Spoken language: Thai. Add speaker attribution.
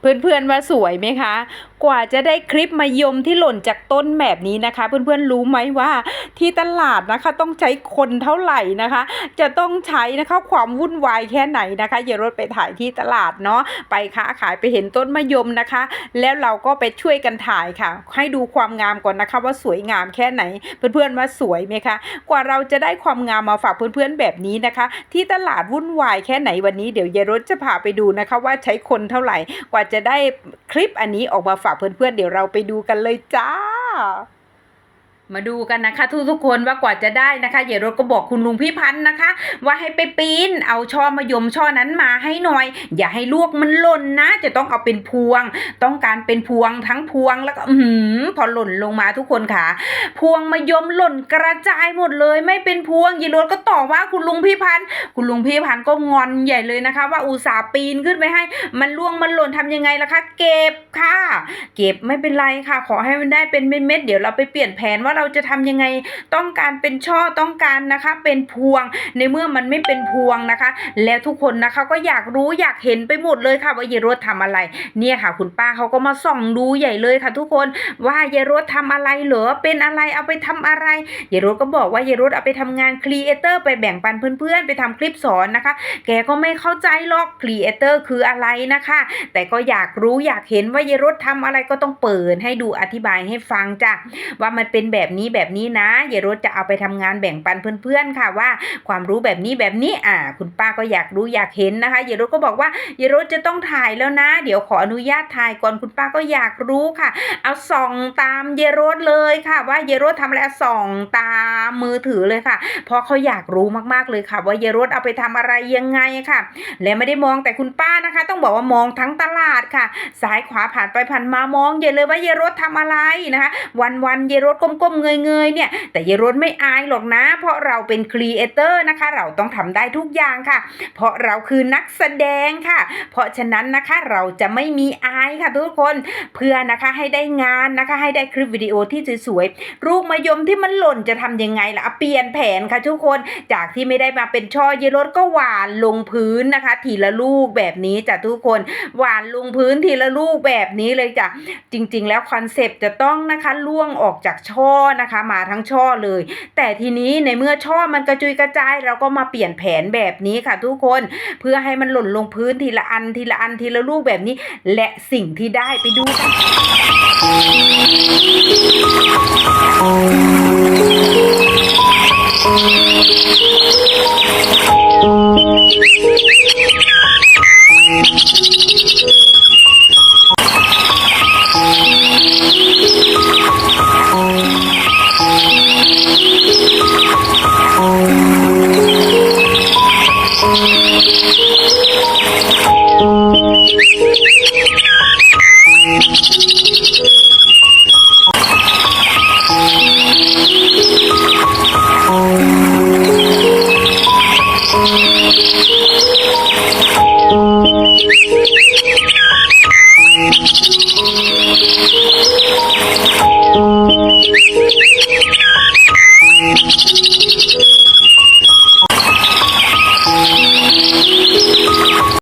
Speaker 1: เพื่อนๆว่าสวยไหมคะ กว่าจะได้คลิปมายมที่หล่นจากต้นแบบนี้นะคะ เพื่อนๆรู้ไหมว่าที่ตลาดนะคะต้องใช้คนเท่าไหร่นะคะ จะต้องใช้นะคะความวุ่นวายแค่ไหนนะคะอย่ารถไปถ่ายที่ตลาดเนาะไปค้าขายไปเห็นต้นมะยมนะคะ แล้วเราก็ไปช่วยกันถ่ายค่ะ ให้ดูความงามก่อนนะคะ ว่าสวยงามแค่ไหน เพื่อนๆว่าสวยไหมคะ กว่าเราจะได้ความงามมาฝากเพื่อนๆแบบนี้นะคะ ที่ตลาดวุ่นวายแค่ไหนวันนี้เดี๋ยวยายรถจะพาไปดูนะคะ ว่าใช้คนเท่าไหร่กว่าจะได้คลิปอันนี้ออกมาฝากเพื่อนๆเดี๋ยวเราไปดูกันเลยจ้า มาดูกันนะคะ ทุกทุกๆคนว่ากว่าจะได้นะคะเยายรถก็บอกคุณลุงพี่พันธ์นะคะ ว่าให้ไปปีนเอาช่อมะยมช่อนั้นมาให้หน่อย อย่าให้ลวกมันหล่นนะ จะต้องเอาเป็นพวง ต้องการเป็นพวงทั้งพวงแล้วก็อือหือพอหล่นลงมาทุกคนค่ะ พวงมะยมหล่นกระจายหมดเลย ไม่เป็นพวงเยายรถก็ต่อว่าคุณลุงพี่พันธ์คุณลุงพี่พันธ์ก็งอนใหญ่เลยนะคะ ว่าอุตส่าห์ปีนขึ้นไปให้ มันล่วงมันหล่นทำยังไงล่ะคะ เก็บค่ะ เก็บไม่เป็นไรค่ะ ขอให้มันได้เป็นเม็ดๆเดี๋ยวเราไปเปลี่ยนแผนว่าเราจะทำยังไงต้องการเป็นช่อต้องการนะคะเป็นพวงในเมื่อมันไม่เป็นพวงนะคะ แล้วทุกคนนะคะก็อยากรู้อยากเห็นไปหมดเลยค่ะว่าเยายรถทำอะไร เนี่ยค่ะ คุณป้าเขาก็มาส่องดูใหญ่เลยค่ะ ทุกคนว่าเยายรถทำอะไรเหรอเป็นอะไรเอาไปทำอะไรเยายรถก็บอกว่าเยายรถเอาไปทำงานครีเอเตอร์ไปแบ่งปันเพื่อนๆ ไปทำคลิปสอนนะคะ แกก็ไม่เข้าใจหรอกครีเอเตอร์คืออะไรนะคะ แต่ก็อยากรู้อยากเห็นว่าเยายรถทำอะไรก็ต้องเปิดให้ดูอธิบายให้ฟังจ้ะว่ามันเป็นแบบนี้แบบนี้นะเยายรถจะเอาไปทำงานแบ่งปันเพื่อนๆค่ะว่า ความรู้แบบนี้แบบนี้อ่า คุณป้าก็อยากรู้อยากเห็นนะคะเยายรถก็บอกว่าเยายรถจะต้องถ่ายแล้วนะ เดี๋ยวขออนุญาตถ่ายก่อนคุณป้าก็อยากรู้ค่ะ เอาส่องตามเยายรถเลยค่ะ ว่าเยายรถทำอะไรส่องตามมือถือเลยค่ะ เพราะเขาอยากรู้มากๆเลยค่ะ ว่าเยายรถเอาไปทำอะไรยังไงค่ะ และไม่ได้มองแต่คุณป้านะคะ ต้องบอกว่ามองทั้งตลาดค่ะ ซ้ายขวาผ่านไปผ่านมามองใหญ่เลยว่าเยายรถทำอะไรนะคะ วันวันเยายรถก้มๆเงยๆเนี่ย แต่เยายรถไม่อายหรอกนะ เพราะเราเป็นครีเอเตอร์นะคะ เราต้องทำได้ทุกอย่างค่ะ เพราะเราคือนักแสดงค่ะ เพราะฉะนั้นนะคะเราจะไม่มีอายค่ะทุกคนเพื่อนะคะให้ได้งานนะคะ ให้ได้คลิปวิดีโอที่สวยๆลูกมะยมที่มันหล่นจะทำยังไงล่ะเปลี่ยนแผนค่ะทุกคนจากที่ไม่ได้มาเป็นช่อเยายรถก็หวานลงพื้นนะคะ ทีละลูกแบบนี้จ้ะทุกคนหวานลงพื้นทีละลูกแบบนี้เลยจ้ะจริง ๆ แล้วคอนเซปต์จะต้องนะคะล่วงออกจากช่อนะคะมาทั้งช่อเลย แต่ทีนี้ในเมื่อช่อมันกระจุยกระจายเราก็มาเปลี่ยนแผนแบบนี้ค่ะทุกคนเพื่อให้มันหล่นลงพื้นทีละอันทีละอันทีละลูกแบบนี้ และสิ่งที่ได้ไปดูกัน
Speaker 2: Thank you.